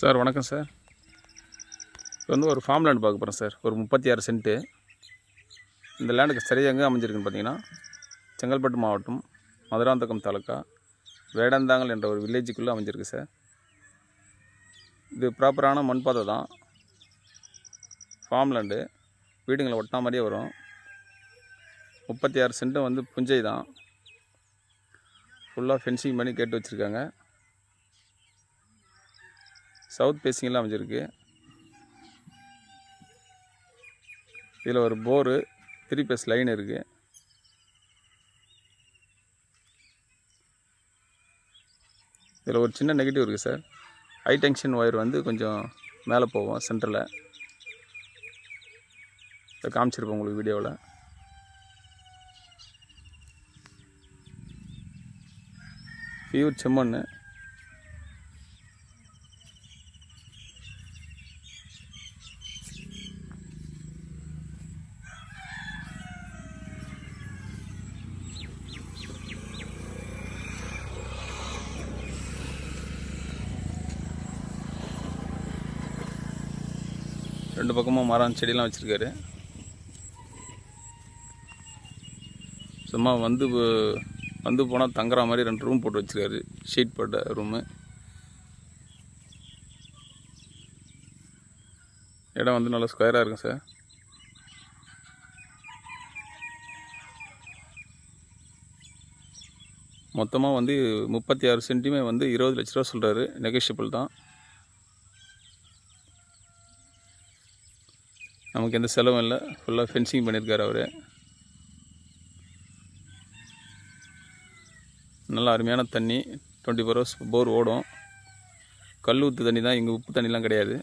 Sir வணக்கம் sir. இப்போ வந்து ஒரு ஃபார்ம் லேண்ட் பார்க்க போகிறேன் சார். ஒரு முப்பத்தி ஆறு சென்ட்டு இந்த லேண்டுக்கு சரியாக எங்கே அமைஞ்சிருக்குன்னு பார்த்தீங்கன்னா செங்கல்பட்டு மாவட்டம் மதுராந்தகம் தாலுக்கா வேடந்தாங்கல் என்ற ஒரு வில்லேஜுக்குள்ளே அமைஞ்சிருக்கு சார். இது ப்ராப்பரான மண்பாதை தான். ஃபார்ம் லேண்டு வீடுங்களை ஒட்டினா மாதிரியே வரும். முப்பத்தி ஆறு சென்ட்டும் வந்து புஞ்சை தான். ஃபுல்லாக ஃபென்சிங் பண்ணி கேட்டு வச்சுருக்காங்க. சவுத் பேசிங்கில் அமைஞ்சிருக்கு. இதில் ஒரு போரு த்ரீ பேஸ் லைன் இருக்குது இதில் ஒரு சின்ன நெகட்டிவ் இருக்குது சார். ஹை டென்ஷன் ஒயர் வந்து கொஞ்சம் மேலே போகும் சென்டரில் இதை காமிச்சிருப்போம் உங்களுக்கு வீடியோவில். பியூர் செம்மன்னு ரெண்டு பக்கமும் மரம் செடியெலாம் வச்சுருக்காரு. சும்மா வந்து வந்து போனால் தங்குற மாதிரி ரெண்டு ரூம் போட்டு வச்சுருக்காரு. ஷீட் போட்ட ரூமு இடம் வந்து நல்லா ஸ்கொயராக இருக்கும் சார் மொத்தமாக வந்து முப்பத்தி ஆறு சென்டிமே வந்து இருபது லட்ச ரூபா சொல்கிறாரு நெகோஷியபிள் தான். நமக்கு எந்த செலவும் இல்லை. ஃபுல்லாக ஃபென்சிங் பண்ணியிருக்கார் அவர். நல்லா அருமையான தண்ணி. டுவெண்ட்டி ஃபோர் ஹவர்ஸ் போர் ஓடும். கல் ஊற்று தண்ணி தான் இங்கே உப்பு தண்ணிலாம் கிடையாது.